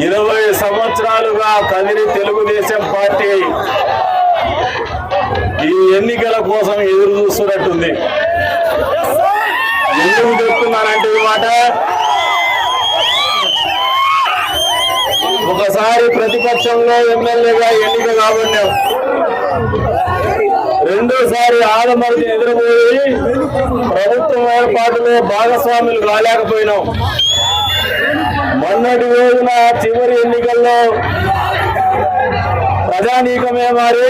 ఇరవై సంవత్సరాలుగా కదిరి తెలుగుదేశం పార్టీ ఈ ఎన్నికల కోసం ఎదురు చూస్తున్నట్టుంది. ఎందుకు చెప్తున్నానంటే ఈ మాట? ఒకసారి ప్రతిపక్షంలో ఎమ్మెల్యేగా ఎన్నిక కాబడినాం రెండోసారి ఆడమరిచి ఎదురుపోయి ప్రభుత్వం ఏర్పాటులో భాగస్వాములు కాలేకపోయినాం. మొన్నటి రోజున చివరి ఎన్నికల్లో ప్రజానీకమే మారి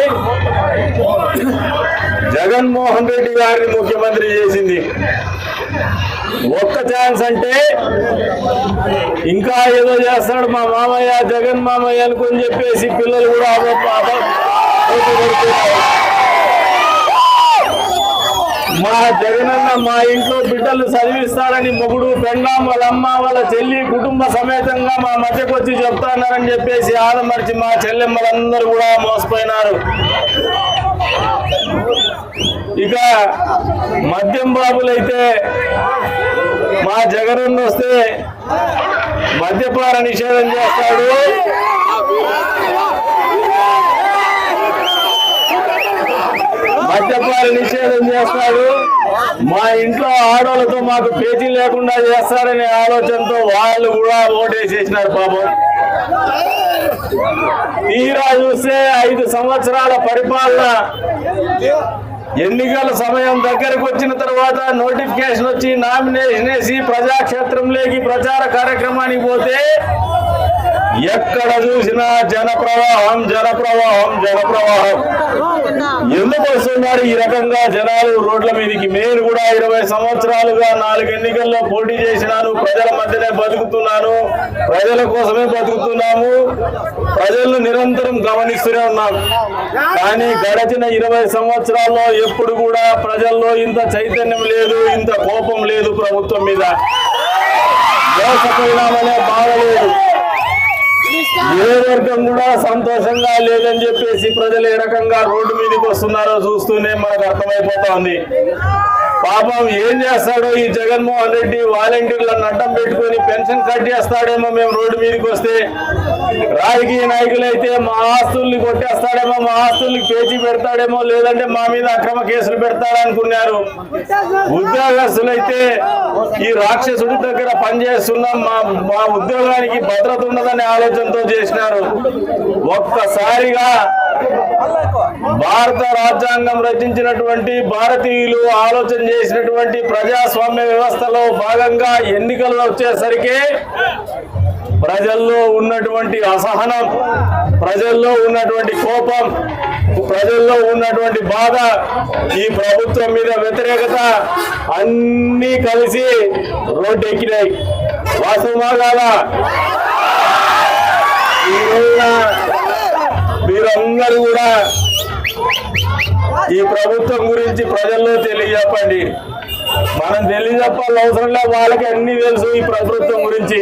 జగన్మోహన్ రెడ్డి గారిని ముఖ్యమంత్రి చేసింది. ఒక్క ఛాన్స్ అంటే ఇంకా ఏదో చేస్తాడు మా మామయ్య జగన్ మామయ్య అనుకుని చెప్పేసి పిల్లలు కూడా అబ- మా జగనన్న మా ఇంట్లో బిడ్డలు చదివిస్తారని మొగుడు పెండాం వాళ్ళ అమ్మ వాళ్ళ చెల్లి కుటుంబ సమేతంగా మా మధ్యకు వచ్చి చెప్తానని చెప్పేసి ఆదమర్చి మా చెల్లెమ్మలందరూ కూడా మోసపోయినారు. ఇక మద్యం బాబులైతే మా జగనన్న వస్తే మద్యపాన నిషేధం చేస్తాడు. మద్యపాలు నిషేధం చేస్తాడు. మా ఇంట్లో ఆడవాళ్ళతో మాకు పేచీ లేకుండా చేస్తారనే ఆలోచనతో వాళ్ళు కూడా ఓటేసేసినారు పాపం తీరా చూస్తే ఐదు సంవత్సరాల పరిపాలన. ఎన్నికల సమయం దగ్గరకు వచ్చిన తర్వాత నోటిఫికేషన్ వచ్చి నామినేషన్ వేసి ప్రజాక్షేత్రంలోకి ప్రచార కార్యక్రమానికి పోతే ఎక్కడ చూసినా జన ప్రవాహం జన ప్రవాహం జన ప్రవాహం ఎందుకు వస్తున్నారు ఈ రకంగా జనాలు రోడ్ల మీదకి? నేను కూడా ఇరవై సంవత్సరాలుగా నాలుగు ఎన్నికల్లో పోటీ చేసినాను. ప్రజల మధ్యనే బతుకుతున్నాను. ప్రజల కోసమే బతుకుతున్నాము. ప్రజలను నిరంతరం గమనిస్తూనే ఉన్నాం. కానీ గడచిన ఇరవై సంవత్సరాల్లో ఎప్పుడు కూడా ప్రజల్లో ఇంత చైతన్యం లేదు ఇంత కోపం లేదు ప్రభుత్వం మీద. మోసపోయినామనే బాధ లేదు. ఏ వర్గం కూడా సంతోషంగా లేదని చెప్పేసి ప్రజలు ఏ రకంగా రోడ్డు మీదకి వస్తున్నారో చూస్తూనే మనకు అర్థమైపోతా ఉంది. పాపం ఏం చేస్తాడో ఈ జగన్మోహన్ రెడ్డి వాలంటీర్లను అడ్డం పెట్టుకొని పెన్షన్ కట్ చేస్తాడేమో మేము రోడ్డు మీదకి వస్తే. రాజకీయ నాయకులైతే మా ఆస్తుల్ని కొట్టేస్తాడేమో మా ఆస్తుల్ని పేచి పెడతాడేమో లేదంటే మా మీద అక్రమ కేసులు పెడతాడనుకున్నారు. ఉద్యోగస్తులైతే ఈ రాక్షసుడి దగ్గర పనిచేస్తున్నాం మా మా ఉద్యోగానికి భద్రత ఉండదనే ఆలోచనతో చేసినారు. ఒక్కసారిగా భారత రాజ్యాంగం రచించినటువంటి భారతీయులు ఆలోచన చేసినటువంటి ప్రజాస్వామ్య వ్యవస్థలో భాగంగా ఎన్నికలు వచ్చేసరికి ప్రజల్లో ఉన్నటువంటి అసహనం ప్రజల్లో ఉన్నటువంటి కోపం ప్రజల్లో ఉన్నటువంటి బాధ ఈ ప్రభుత్వం మీద వ్యతిరేకత అన్నీ కలిసి రోడ్డు ఎక్కినాయి వాస్తవమా కాదా? మీరందరూ కూడా ఈ ప్రభుత్వం గురించి ప్రజల్లో తెలియజెప్పండి. మనం తెలియజెప్పాల్సిన అవసరం లేదు వాళ్ళకి అన్ని తెలుసు ఈ ప్రభుత్వం గురించి.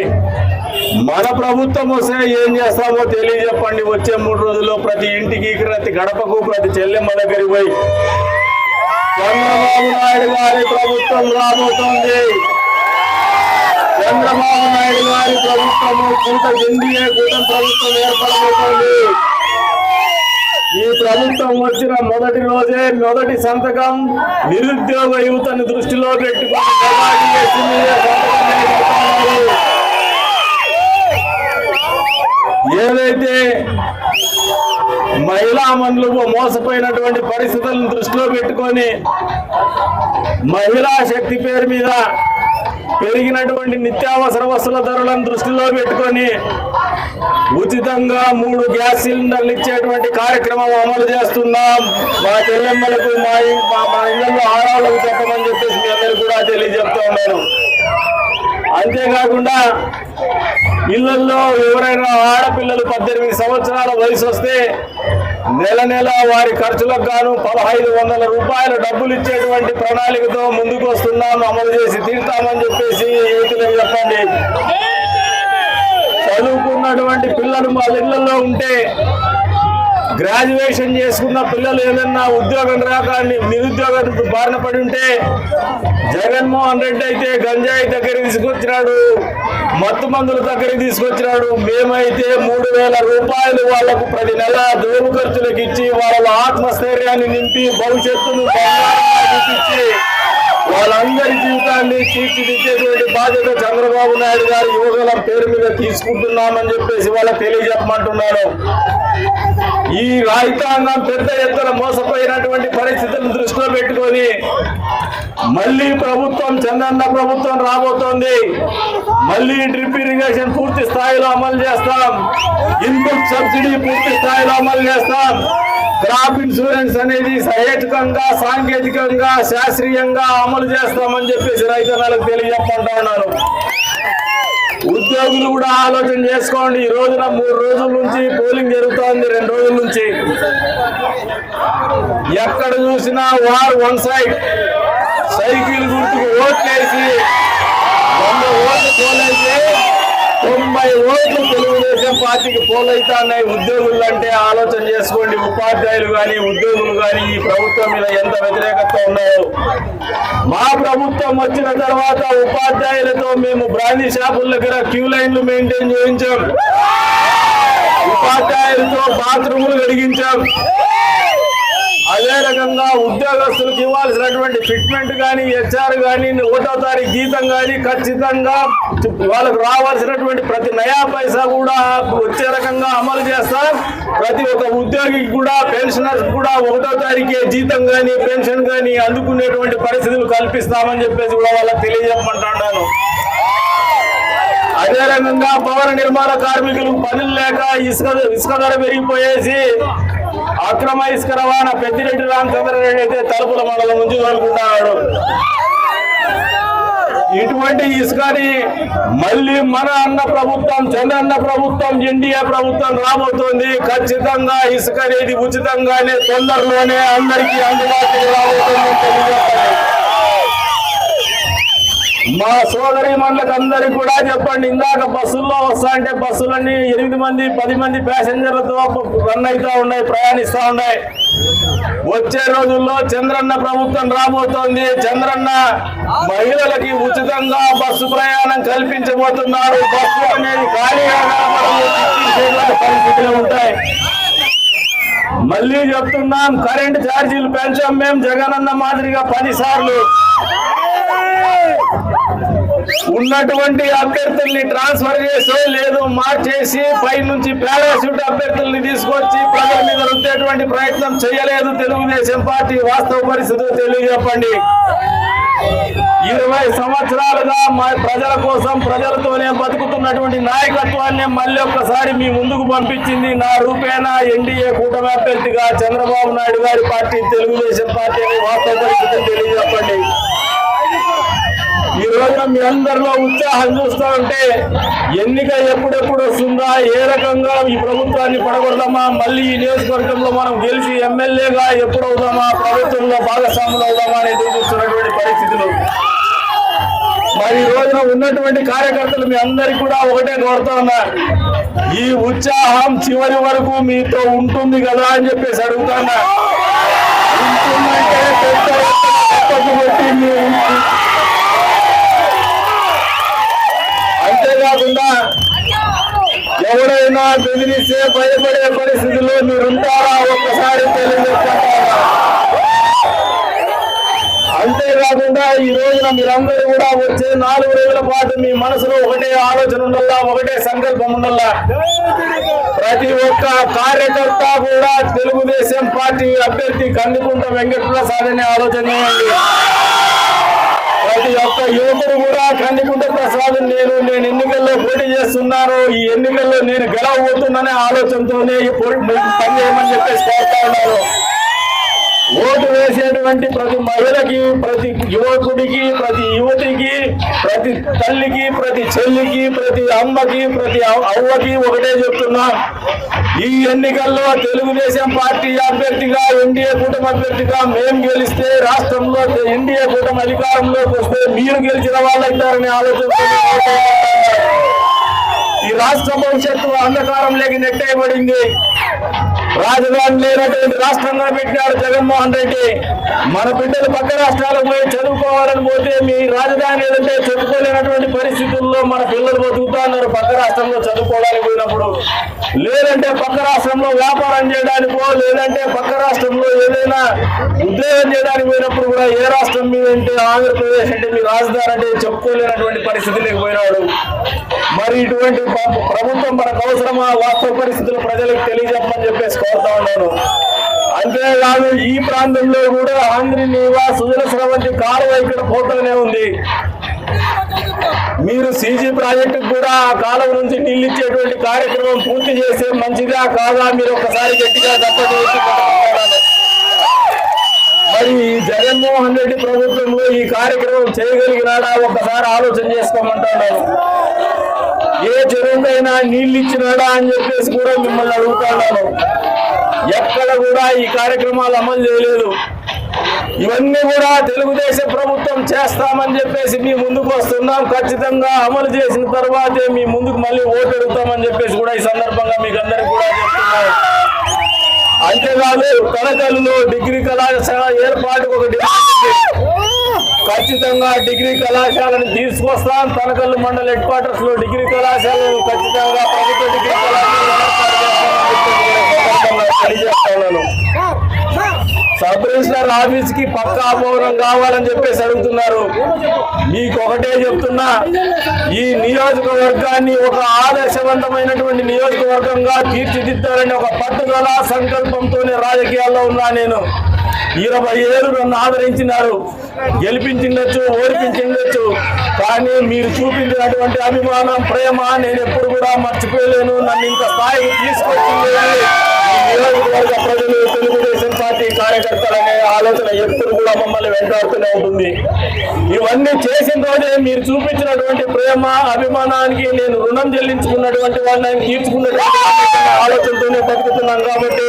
మన ప్రభుత్వం వస్తే ఏం చేస్తామో తెలియజెప్పండి. వచ్చే మూడు రోజుల్లో ప్రతి ఇంటికి ప్రతి గడపకు ప్రతి చెల్లెమ్మ దగ్గరికి పోయి చంద్రబాబు నాయుడు గారి ప్రభుత్వం రాబోతుంది. చంద్రబాబు నాయుడు గారి ప్రభుత్వము కూట ఎన్డీఏ కూటమి ప్రభుత్వం ఏర్పడబోతోంది. ఈ ప్రభుత్వం వచ్చిన మొదటి రోజే మొదటి సంతకం నిరుద్యోగ యువతను దృష్టిలో పెట్టుకుని ఏదైతే మహిళా మనులు మోసపోయినటువంటి పరిస్థితులను దృష్టిలో పెట్టుకొని మహిళా శక్తి పేరు మీద పెరిగినటువంటి నిత్యావసర వస్తువుల ధరలను దృష్టిలో పెట్టుకొని ఉచితంగా మూడు గ్యాస్ సిలిండర్లు ఇచ్చేటువంటి కార్యక్రమం అమలు చేస్తున్నాం. మా చెల్లెమ్మలకు మా మా మా ఇళ్ళలో ఆడవాళ్ళకు చెప్పమని చెప్పేసి మీ అందరూ కూడా తెలియజెప్తా ఉన్నాను. అంతేకాకుండా ఇళ్ళలో ఎవరైనా ఆడపిల్లలు పద్దెనిమిది సంవత్సరాల వయసు వస్తే నెల నెల వారి ఖర్చులకు గాను పదహైదు వందల రూపాయల డబ్బులు ఇచ్చేటువంటి ప్రణాళికతో ముందుకు వస్తున్నాం అమలు చేసి తీరుతామని చెప్పేసి యువతులకు చెప్పండి. చదువుకున్నటువంటి పిల్లలు వాళ్ళ ఇళ్ళలో ఉంటే గ్రాడ్యుయేషన్ చేసుకున్న పిల్లలు ఏదన్నా ఉద్యోగం రాక నిరుద్యోగ బారిన పడి ఉంటే జగన్మోహన్ రెడ్డి అయితే గంజాయి దగ్గరికి తీసుకొచ్చినాడు మత్తు మందుల దగ్గరికి తీసుకొచ్చినాడు. మేమైతే మూడు వేల రూపాయలు వాళ్ళకు ప్రతి నెల దోపు ఖర్చులకు ఇచ్చి వాళ్ళ ఆత్మస్థైర్యాన్ని నింపి భవిష్యత్తును ఇచ్చి వాళ్ళందరి జీవితాన్ని తీర్చిదిద్దేటువంటి బాధ్యత చంద్రబాబు నాయుడు గారు యువకుల పేరు మీద తీసుకుంటున్నామని చెప్పేసి వాళ్ళకి తెలియజెప్పమంటున్నాను. ఈ రైతాంగం పెద్ద ఎత్తున మోసపోయినటువంటి పరిస్థితులను దృష్టిలో పెట్టుకొని మళ్ళీ ప్రభుత్వం చందన్న ప్రభుత్వం రాబోతోంది. మళ్ళీ డ్రిప్ ఇరిగేషన్ పూర్తి స్థాయిలో అమలు చేస్తాం. ఇన్పుట్ సబ్సిడీ పూర్తి స్థాయిలో అమలు చేస్తాం. క్రాప్ ఇన్సూరెన్స్ అనేది సహేతుకంగా సాంకేతికంగా శాస్త్రీయంగా అమలు చేస్తామని చెప్పేసి రైతన్నలకు తెలియజెప్పంటా ఉన్నారు. ఉద్యోగులు కూడా ఆలోచన చేసుకోండి. ఈ రోజున మూడు రోజుల నుంచి పోలింగ్ జరుగుతోంది రెండు రోజుల నుంచి. ఎక్కడ చూసినా వార్ వన్ సైడ్. సైకిల్ గుర్తుకు ఓట్లేసి వంద ఓట్లు పోలైతే తొంభై ఓట్లు పార్టీకి పోలైతా ఉన్నాయి ఉద్యోగులు అంటే ఆలోచన చేసుకోండి. ఉపాధ్యాయులు కానీ ఉద్యోగులు కానీ ఈ ప్రభుత్వం మీద ఎంత వ్యతిరేకత ఉన్నాయో. మా ప్రభుత్వం వచ్చిన తర్వాత ఉపాధ్యాయులతో మేము బ్రాందీ షాపుల దగ్గర క్యూ లైన్లు మెయింటైన్ చేయించాం. ఉపాధ్యాయులతో బాత్రూములు కలిగించాం అదే రకంగా ఉద్యోగస్తులకు ఇవ్వాల్సినటువంటి ఫిట్మెంట్ కానీ హెచ్ఆర్ కానీ ఒకటో తారీఖు జీతం కానీ ఖచ్చితంగా వాళ్ళకు రావాల్సినటువంటి ప్రతి నయా పైసా కూడా వచ్చే రకంగా అమలు చేస్తాం ప్రతి ఒక్క ఉద్యోగికి కూడా పెన్షనర్స్ కూడా ఒకటో తారీఖే జీతం కానీ పెన్షన్ కానీ అందుకునేటువంటి పరిస్థితులు కల్పిస్తామని చెప్పేసి కూడా వాళ్ళకి తెలియజెప్పమంటున్నాను అదే రకంగా భవన నిర్మాణ కార్మికులకు పనులు లేక ఇసుక ఇసుక ధర పెరిగిపోయేసి అక్రమ ఇసుక రవాణా పెద్దిరెడ్డి రామచంద్రారెడ్డి అయితే తలుపుల మండలం నుంచి వదులుకుంటున్నాడు ఇటువంటి ఇసుకని మళ్ళీ మన అన్న ప్రభుత్వం చంద్రన్న ప్రభుత్వం ఎన్డీఏ ప్రభుత్వం రాబోతోంది. ఖచ్చితంగా ఇసుక అనేది ఉచితంగానే తొందరలోనే అందరికీ అందుబాటులో రాబోతుందని తెలియజేస్తాను. మా సోదరి మండలికి కూడా చెప్పండి ఇందాక బస్సుల్లో వస్తా అంటే బస్సులన్నీ ఎనిమిది మంది పది మంది ప్యాసింజర్లతో రన్ అవుతా ఉన్నాయి ప్రయాణిస్తా ఉన్నాయి. వచ్చే రోజుల్లో చంద్రన్న ప్రభుత్వం రాబోతోంది చంద్రన్న మహిళలకి ఉచితంగా బస్సు ప్రయాణం కల్పించబోతున్నారు. బస్సు అనేది ఖాళీగా పరిస్థితులు ఉంటాయి. మళ్ళీ చెప్తున్నాం కరెంట్ ఛార్జీలు పెంచాం మేము జగనన్న మాదిరిగా పది సార్లు. ఉన్నటువంటి అభ్యర్థుల్ని ట్రాన్స్ఫర్ చేసే లేదు మార్చేసి పై నుంచి పారాషూట్ అభ్యర్థుల్ని తీసుకొచ్చి ప్రజల మీద రుద్దేటువంటి ప్రయత్నం చేయలేదు తెలుగుదేశం పార్టీ వాస్తవ పరిస్థితి తెలియజెప్పండి. ఇరవై సంవత్సరాలుగా మా ప్రజల కోసం ప్రజలతోనే బతుకుతున్నటువంటి నాయకత్వాన్ని మళ్ళీ ఒక్కసారి మీ ముందుకు పంపించింది నా రూపేణా ఎన్డీఏ కూటమి అభ్యర్థిగా చంద్రబాబు నాయుడు గారి పార్టీ తెలుగుదేశం పార్టీ అని వాస్తవ పరిస్థితిని తెలియజెప్పండి. రోజున మీ అందరిలో ఉత్సాహం చూస్తూ ఉంటే ఎన్నిక ఎప్పుడెప్పుడు వస్తుందా? ఏ రకంగా ఈ ప్రభుత్వాన్ని పడగొడదామా? మళ్ళీ ఈ నియోజకవర్గంలో మనం గెలిచి ఎమ్మెల్యేగా ఎప్పుడు అవుదామా ప్రభుత్వంలో భాగస్వాములు అవుదామా అనేది చూస్తున్నటువంటి పరిస్థితులు. మరి ఈ రోజున ఉన్నటువంటి కార్యకర్తలు మీ అందరికి కూడా ఒకటే కోరుతా ఉన్నారు ఈ ఉత్సాహం చివరి వరకు మీతో ఉంటుంది కదా అని చెప్పేసి అడుగుతున్నా ఉంటుందంటే పెద్ద ఎత్తున ఎవడైనా ఎవరైనా బెదిరిస్తే భయపడే పరిస్థితిలో మీరుంటారా? ఒక్కసారి తెలియజేస్తారా? అంతేకాకుండా ఈ రోజున మీరందరూ కూడా వచ్చే నాలుగు రోజుల పాటు మీ మనసులో ఒకటే ఆలోచన ఉండల్లా ఒకటే సంకల్పం ఉండల్లా ప్రతి ఒక్క కార్యకర్త కూడా తెలుగుదేశం పార్టీ అభ్యర్థి కందుకుంట వెంకటప్రసాద్ అనే ఆలోచన ప్రతి ఒక్క యువకుడు కూడా కందికుంట ప్రసాద్ నేను నేను ఎన్నికల్లో పోటీ చేస్తున్నాను. ఈ ఎన్నికల్లో నేను గెలవబోతుందనే ఆలోచనతోనే పని చేయమని చెప్పేసి కోరుతా ఉన్నాను ఓటు వేసేటువంటి ప్రతి మహిళకి ప్రతి యువకుడికి ప్రతి యువతికి ప్రతి తల్లికి ప్రతి చెల్లికి ప్రతి అమ్మకి ప్రతి అవ్వకి ఒకటే చెప్తున్నా. ఈ ఎన్నికల్లో తెలుగుదేశం పార్టీ అభ్యర్థిగా ఎన్డీఏ కూటమి అభ్యర్థిగా మేము గెలిస్తే రాష్ట్రంలో ఎన్డీఏ కూటమి అధికారంలోకి వస్తే మీరు గెలిచిన వాళ్ళైతారని ఆలోచన ఈ రాష్ట్ర భవిష్యత్తు అంధకారం లేక నెట్టేయబడింది. రాజధాని లేనటువంటి రాష్ట్రంగా పెట్టాడు జగన్మోహన్ రెడ్డి. మన బిడ్డలు పక్క రాష్ట్రాలకు పోయి చదువుకోవాలని పోతే మీ రాజధాని ఏదంటే చదువుకోలేనటువంటి పరిస్థితుల్లో మన పిల్లలు బతుకుతా ఉన్నారు పక్క రాష్ట్రంలో చదువుకోవడానికి పోయినప్పుడు. లేదంటే పక్క రాష్ట్రంలో వ్యాపారం చేయడానికో లేదంటే పక్క రాష్ట్రంలో ఏదైనా ఉద్యోగం చేయడానికి పోయినప్పుడు కూడా ఏ రాష్ట్రం మీద అంటే ఆంధ్రప్రదేశ్ అంటే మీ రాజధాని అంటే చెప్పుకోలేనటువంటి పరిస్థితి లేకపోయినాడు మరి ఇటువంటి ప్రభుత్వం మనకు అవసరమా? వాస్తవ పరిస్థితులు ప్రజలకు తెలియజెప్పమని చెప్పేసి కోరుతా ఉన్నాను. అంతేకాదు ఈ ప్రాంతంలో కూడా ఆంధ్రి నీవా సుజల స్రవంతి కాలువ ఇక్కడ పోతూనే ఉంది. మీరు సీజీ ప్రాజెక్టు కూడా ఆ కాలం నుంచి నీళ్ళు ఇచ్చేటువంటి కార్యక్రమం పూర్తి చేస్తే మంచిదా కాదా? మీరు ఒకసారి గట్టిగా తప్పదు మరి ఈ జగన్మోహన్ రెడ్డి ప్రభుత్వంలో ఈ కార్యక్రమం చేయగలిగినాడా? ఒకసారి ఆలోచన చేసుకోమంటాను. ఏ చెరువుకైనా నీళ్ళు ఇచ్చినాడా అని చెప్పేసి కూడా మిమ్మల్ని అడుగుతున్నాను ఎక్కడ కూడా ఈ కార్యక్రమాలు అమలు చేయలేదు. ఇవన్నీ కూడా తెలుగుదేశం ప్రభుత్వం చేస్తామని చెప్పేసి మీ ముందుకు వస్తున్నాం. ఖచ్చితంగా అమలు చేసిన తర్వాతే మీ ముందుకు మళ్ళీ ఓటు అడుగుతామని చెప్పేసి కూడా ఈ సందర్భంగా మీకు అందరికి కూడా చెప్తున్నాను. అంతేకాదు కడకల్లో డిగ్రీ కళాశాల ఏర్పాటుకు ఒక డిమాండ్ ఖచ్చితంగా డిగ్రీ కళాశాలను తీసుకొస్తాం. తనకల్లు మండల హెడ్ క్వార్టర్స్లో డిగ్రీ కళాశాలను ఖచ్చితంగా ప్రభుత్వ డిగ్రీ కళాశాల సబ్ రిజిస్టర్ ఆఫీస్కి పక్కా భవనం కావాలని చెప్పేసి అడుగుతున్నారు. మీకు ఒకటే చెప్తున్నా ఈ నియోజకవర్గాన్ని ఒక ఆదర్శవంతమైనటువంటి నియోజకవర్గంగా తీర్చిదిద్దాలని ఒక పట్టుదల సంకల్పంతోనే రాజకీయాల్లో ఉన్నా నేను. ఇరవై ఏళ్ళు నన్ను ఆదరించినారు. గెలిపించిండొచ్చు ఓడిపించిండొచ్చు కానీ మీరు చూపించినటువంటి అభిమానం ప్రేమ నేను ఎప్పుడు కూడా మర్చిపోలేను. నన్ను ఇంత స్థాయికి తీసుకొచ్చింది నియోజకవర్గ ప్రజలు తెలుగు కార్యకర్తలనే ఆలోచన ఎప్పుడు కూడా మమ్మల్ని వెంటాడుతూనే ఉంటుంది. ఇవన్నీ చేసిన రోజే మీరు చూపించినటువంటి ప్రేమ అభిమానానికి నేను రుణం చెల్లించుకున్నటువంటి వాళ్ళని తీర్చుకున్నటువంటి వాడిని ఆలోచనతోనే బతుకుతున్నాను కాబట్టి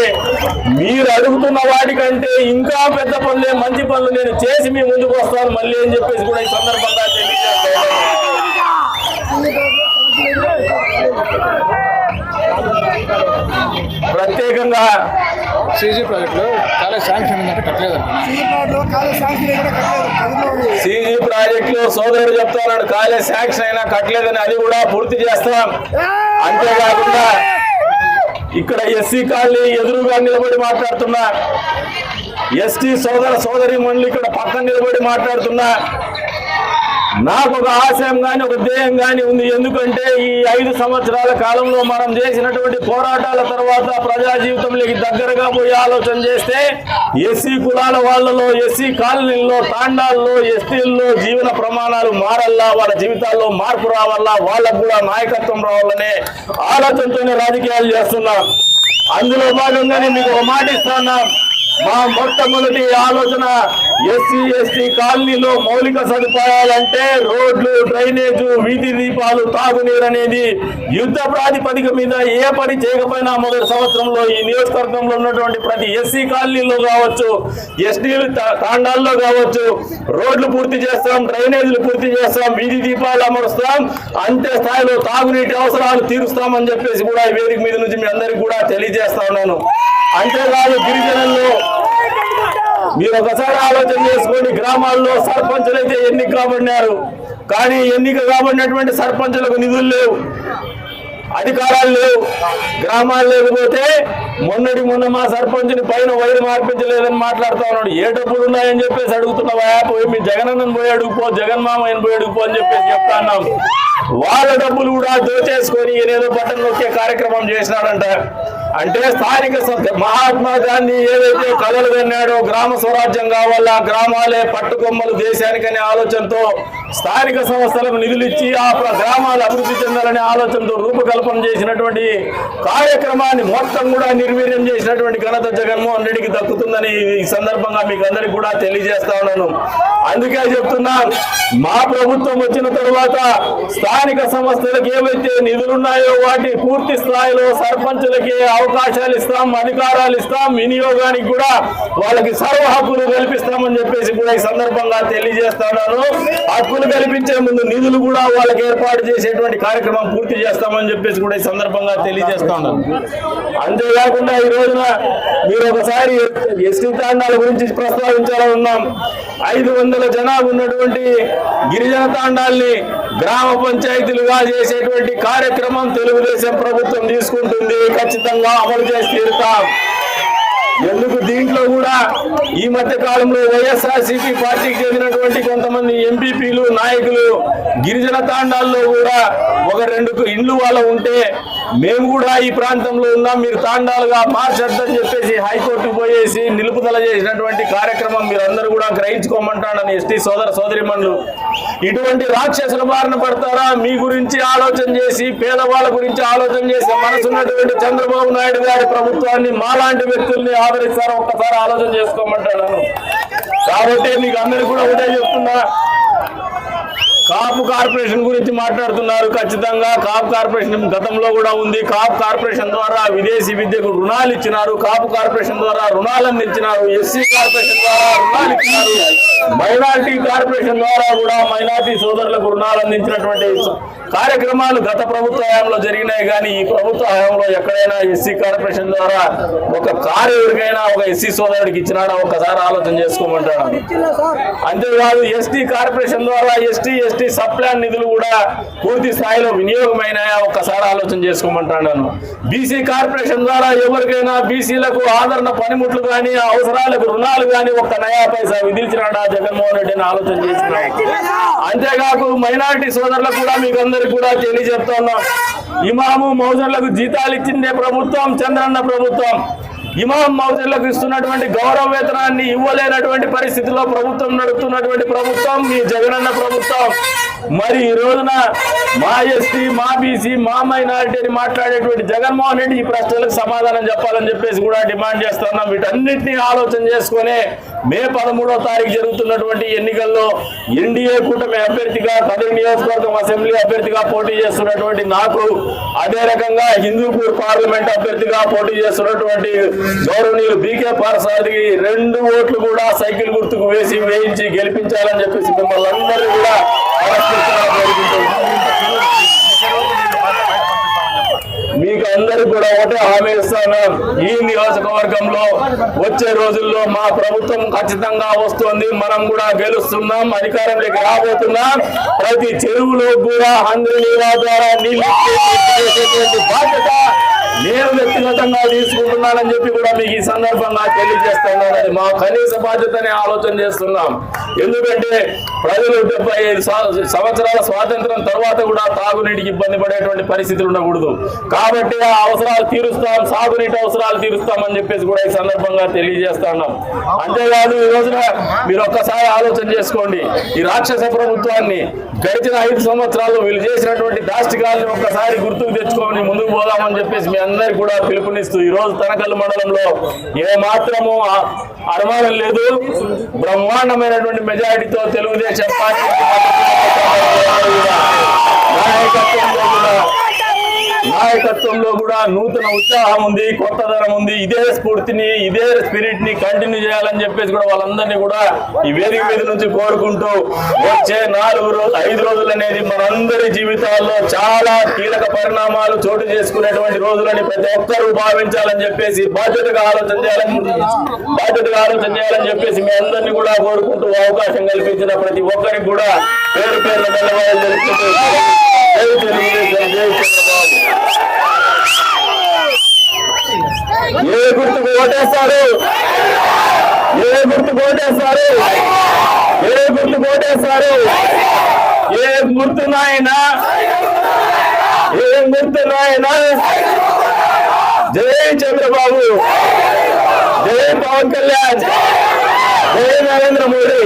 మీరు అడుగుతున్న వాటికంటే ఇంకా పెద్ద పనులే మంచి పనులు నేను చేసి మీ ముందుకు వస్తాను. మళ్ళీ అని చెప్పేసి కూడా ఈ సందర్భంగా ప్రత్యేకంగా సీజీ ప్రాజెక్టులో చాలా శాంక్షన్ ఉందంటే కట్టలేదు సీపాట్లో కాలేజ్ శాంక్షన్ కూడా కట్టలేదు. కథలో ఉంది సిజీ ప్రాజెక్ట్లో సోదరుడు చెప్తున్నాడు కాలేజ్ శాంక్షన్ అయినా కట్టలేదని అది కూడా పూర్తి చేస్తాం. అంతేకాకుండా ఇక్కడ ఎస్సీ కాలనీ ఎదురుగా నిలబడి మాట్లాడుతున్నా. ఎస్టీ సోదర సోదరి మండలి ఇక్కడ పక్కన నిలబడి మాట్లాడుతున్నా. నాకు ఒక ఆశయం కానీ ఒక ధ్యేయం కానీ ఉంది. ఎందుకంటే ఈ ఐదు సంవత్సరాల కాలంలో మనం చేసినటువంటి పోరాటాల తర్వాత ప్రజా జీవితంలోకి దగ్గరగా పోయి ఆలోచన చేస్తే ఎస్సీ కులాల వాళ్ళలో ఎస్సీ కాలనీల్లో తాండాల్లో ఎస్టీల్లో జీవన ప్రమాణాలు మారల్లా వాళ్ళ జీవితాల్లో మార్పు రావాలా వాళ్ళకు కూడా నాయకత్వం రావాలనే ఆలోచనతోనే రాజకీయాలు చేస్తున్నా. అందులో భాగంగానే మీకు ఒక మాట ఇస్తున్నా మా మొట్టమొదటి ఆలోచన ఎస్సీ ఎస్టీ కాలనీలో మౌలిక సదుపాయాలంటే రోడ్లు డ్రైనేజు వీధి దీపాలు తాగునీరు అనేది యుద్ధ ప్రాతిపదిక మీద ఏ పని చేయకపోయినా మొదటి సంవత్సరంలో ఈ నియోజకవర్గంలో ఉన్నటువంటి ప్రతి ఎస్సీ కాలనీలో కావచ్చు ఎస్టీలు తాండాల్లో కావచ్చు రోడ్లు పూర్తి చేస్తాం డ్రైనేజీలు పూర్తి చేస్తాం వీధి దీపాలు అమరుస్తాం అంతే స్థాయిలో తాగునీటి అవసరాలు తీరుస్తామని చెప్పేసి కూడా ఈ వేదిక మీద నుంచి మీ అందరికి కూడా తెలియజేస్తా ఉన్నాను. అంతేకాదు గిరిజనుల్లో మీరు ఒకసారి ఆలోచన చేసుకోండి గ్రామాల్లో సర్పంచులు అయితే ఎన్నిక కాబడినారు కానీ ఎన్నిక కాబడినటువంటి సర్పంచులకు నిధులు లేవు అధికారాలు లేవు గ్రామాలు లేకపోతే మొన్నటి మొన్న మా సర్పంచ్ని పైన వైరు మార్పించలేదని మాట్లాడుతా ఉన్నాడు. ఏ డబ్బులు ఉన్నాయని చెప్పేసి అడుగుతున్నావా పోయి మీ జగనన్నని పోయి అడుగుపో జగన్ మామయ్యని పోయి అడుగుపో అని చెప్పేసి చెప్తా ఉన్నాం వాళ్ళ డబ్బులు కూడా దోచేసుకొని ఏదో బటన్ నొక్కే కార్యక్రమం చేసినాడంట. అంటే స్థానిక సంస్థ మహాత్మా గాంధీ ఏదైతే కలలు కన్నాడో గ్రామ స్వరాజ్యం కావాలా గ్రామాలే పట్టుకొమ్మలు దేశానికనే ఆలోచనతో స్థానిక సంస్థలకు నిధులు ఇచ్చి ఆ ప్ర- గ్రామాలు అభివృద్ధి చెందాలనే ఆలోచనతో రూపకల్పన చేసినటువంటి కార్యక్రమాన్ని మొత్తం కూడా నిర్వీర్యం చేసినటువంటి ఘనత జగన్మోహన్ రెడ్డికి దక్కుతుందని ఈ సందర్భంగా మీకు అందరికి కూడా తెలియజేస్తా ఉన్నాను. అందుకే చెప్తున్నా మా ప్రభుత్వం వచ్చిన తర్వాత స్థానిక సంస్థలకు ఏవైతే నిధులున్నాయో వాటి పూర్తి స్థాయిలో సర్పంచులకి అవకాశాలు ఇస్తాం అధికారాలు ఇస్తాం వినియోగానికి కూడా వాళ్ళకి సర్వ హక్కులు కల్పిస్తామని చెప్పేసి కూడా ఈ సందర్భంగా తెలియజేస్తున్నాను. హక్కులు కల్పించే ముందు నిధులు కూడా వాళ్ళకి ఏర్పాటు చేసేటువంటి కార్యక్రమం పూర్తి చేస్తామని చెప్పేసి కూడా ఈ సందర్భంగా తెలియజేస్తున్నాను. అంతేకాకుండా ఈ రోజున మీరు ఒకసారి ఎస్టీ తాండాల గురించి ప్రస్తావించాలని ఉన్నాం. ఐదు వందల జనాభా ఉన్నటువంటి గిరిజన తాండాల్ని గ్రామ పంచాయతీలుగా చేసేటువంటి కార్యక్రమం తెలుగుదేశం ప్రభుత్వం తీసుకుంటుంది. ఖచ్చితంగా అమలు చేసి తీరుతాం. ఎందుకు దీంట్లో కూడా ఈ మధ్య కాలంలో వైఎస్ఆర్సీపీ పార్టీకి చెందినటువంటి కొంతమంది ఎంపీపీలు నాయకులు గిరిజన తాండాల్లో కూడా ఒక రెండు ఇండ్లు వాళ్ళ ఉంటే మేము కూడా ఈ ప్రాంతంలో ఉన్నాం. మీరు తాండాలుగా మార్చొద్దని చెప్పేసి హైకోర్టుకు పోయేసి నిలుపుదల చేసినటువంటి కార్యక్రమం మీరు అందరూ కూడా గ్రహించుకోమంటాడని ఎస్టీ సోదర సోదరిమణులు. ఇటువంటి రాక్షసుల బారిన పడతారా? మీ గురించి ఆలోచన చేసి పేదవాళ్ళ గురించి ఆలోచన చేసి మనసున్నటువంటి చంద్రబాబు నాయుడు గారి ప్రభుత్వాన్ని మాలాంటి వ్యక్తుల్ని ఆదరిస్తారా? ఒక్కసారి ఆలోచన చేసుకోమంటాను కాబట్టి మీకు అందరికి కూడా ఒకటే చెప్తున్నా. కాపు కార్పొరేషన్ గురించి మాట్లాడుతున్నారు. ఖచ్చితంగా కాపు కార్పొరేషన్ గతంలో కూడా ఉంది. కాపు కార్పొరేషన్ ద్వారా విదేశీ విద్యకు రుణాలు ఇచ్చినారు. కాపు కార్పొరేషన్ ద్వారా రుణాలు అందించినారు ఎస్సీ కార్పొరేషన్ ద్వారా రుణాలు ఇచ్చినారు. మైనార్టీ కార్పొరేషన్ ద్వారా కూడా మైనార్టీ సోదరులకు రుణాలు అందించినటువంటి కార్యక్రమాలు గత ప్రభుత్వ హయాంలో జరిగినాయి కానీ ఈ ప్రభుత్వ హయాంలో ఎక్కడైనా ఎస్సీ కార్పొరేషన్ ద్వారా ఒక కారు ఎవరికైనా ఒక ఎస్సీ సోదరుడికి ఇచ్చినాడా? ఒకసారి ఆలోచన చేసుకోమంటాడు అంతేకాదు ఎస్టీ కార్పొరేషన్ ద్వారా ఎస్టీ ఎస్టీ సప్లాన్ నిధులు కూడా పూర్తి స్థాయిలో వినియోగమైనాయా? ఒక్కసారి ఆలోచన చేసుకోమంటాను బీసీ కార్పొరేషన్ ద్వారా ఎవరికైనా బీసీలకు ఆదరణ పనిముట్లు కానీ అవసరాలకు రుణాలు కానీ ఒక్క నయా పైసా విధించినాడా? జగన్మోహన్ రెడ్డిని ఆలోచన చేసుకున్నాడు అంతేకాకు మైనారిటీ సోదరులకు కూడా మీకు అందరికి కూడా తెలియజెప్తా ఉన్నాం ఇమాము మౌజర్లకు జీతాలు ఇచ్చిందే ప్రభుత్వం చంద్రన్న ప్రభుత్వం. ఇమాం మౌజర్లకు ఇస్తున్నటువంటి గౌరవ వేతనాన్ని ఇవ్వలేనటువంటి పరిస్థితిలో ప్రభుత్వం నడుపుతున్నటువంటి ప్రభుత్వం మీ జగనన్న ప్రభుత్వం. మరి ఈ రోజున మా ఎస్టీ మా బీసీ మా మైనారిటీ అని మాట్లాడేటువంటి జగన్మోహన్ రెడ్డి ఈ ప్రశ్నలకు సమాధానం చెప్పాలని చెప్పేసి కూడా డిమాండ్ చేస్తున్నాం. వీటన్నింటినీ ఆలోచన చేసుకొని మే పదమూడో తారీఖు జరుగుతున్నటువంటి ఎన్నికల్లో ఎన్డీఏ కూటమి అభ్యర్థిగా కదిరి నియోజకవర్గం అసెంబ్లీ అభ్యర్థిగా పోటీ చేస్తున్నటువంటి నాకు అదే రకంగా హిందూపూర్ పార్లమెంట్ అభ్యర్థిగా పోటీ చేస్తున్నటువంటి గౌరవనీయులు బీకే పారసాదికి రెండు ఓట్లు కూడా సైకిల్ గుర్తుకు వేసి వేయించి గెలిపించాలని చెప్పేసి మిమ్మల్ని అందరూ కూడా మనస్ఫూర్తిగా మీకు అందరూ కూడా ఒకటే హామీ ఇస్తాను ఈ నియోజకవర్గంలో వచ్చే రోజుల్లో మా ప్రభుత్వం ఖచ్చితంగా వస్తుంది. మనం కూడా గెలుస్తున్నాం అధికారంలోకి రాబోతున్నాం. ప్రతి చెరువులో కూడా హంద్రీ నీళ్ళ ద్వారా నీళ్ళు బాధ్యత నేను వ్యక్తిగతంగా తీసుకుంటున్నానని చెప్పి కూడా మీకు ఈ సందర్భంగా తెలియజేస్తున్నానని మా కనీస బాధ్యతని ఆలోచన చేస్తున్నాం. ఎందుకంటే ప్రజలు డెబ్బై ఐదు సంవత్సరాల స్వాతంత్రం తర్వాత కూడా తాగునీటికి ఇబ్బంది పడేటువంటి పరిస్థితులు ఉండకూడదు. కాబట్టి ఆ అవసరాలు తీరుస్తాం సాగునీటి అవసరాలు తీరుస్తామని చెప్పేసి కూడా ఈ సందర్భంగా తెలియజేస్తున్నాం అంతేకాదు ఈ రోజున మీరు ఒక్కసారి ఆలోచన చేసుకోండి. ఈ రాక్షస ప్రభుత్వాన్ని గడిచిన ఐదు సంవత్సరాలు వీళ్ళు చేసినటువంటి దాష్టికాలను ఒక్కసారి గుర్తుకు తెచ్చుకొని ముందుకు పోదామని చెప్పేసి అందరికి కూడా పిలుపునిస్తూ ఈ రోజు తనకల్ మండలంలో ఏ మాత్రము అనుమానం లేదు. బ్రహ్మాండమైనటువంటి మెజారిటీతో తెలుగుదేశం పార్టీ నాయకత్వంలో కూడా నాయకత్వంలో కూడా నూతన ఉత్సాహం ఉంది కొత్తదనం ఉంది. ఇదే స్ఫూర్తిని ఇదే స్పిరిట్ని కంటిన్యూ చేయాలని చెప్పేసి కూడా వాళ్ళందరినీ కూడా ఈ వేదిక మీద నుంచి కోరుకుంటూ వచ్చే నాలుగు రోజు ఐదు రోజులు అనేది మనందరి జీవితాల్లో చాలా కీలక పరిణామాలు చోటు చేసుకునేటువంటి రోజులని ప్రతి ఒక్కరూ భావించాలని చెప్పేసి బాధ్యతగా ఆలోచన చేయాలని బాధ్యతగా ఆలోచన చేయాలని చెప్పేసి మీ అందరినీ కూడా కోరుకుంటూ అవకాశం కల్పించిన ప్రతి ఒక్కరికి కూడా పేరు పేరు ధన్యవాదాలు తెలుపుకుంటూ జై తెలుగుదేశం జై చంద్రబాబు ఏ గుర్తుకు ఓటేస్తారు ఏ గుర్తుకు ఓటేస్తారు ఏ గుర్తుకు ఓటేస్తారు ఏ గుర్తు నాయనా ఏ గుర్తు నాయనా జై చంద్రబాబు జై పవన్ కళ్యాణ్ జై నరేంద్ర మోడీ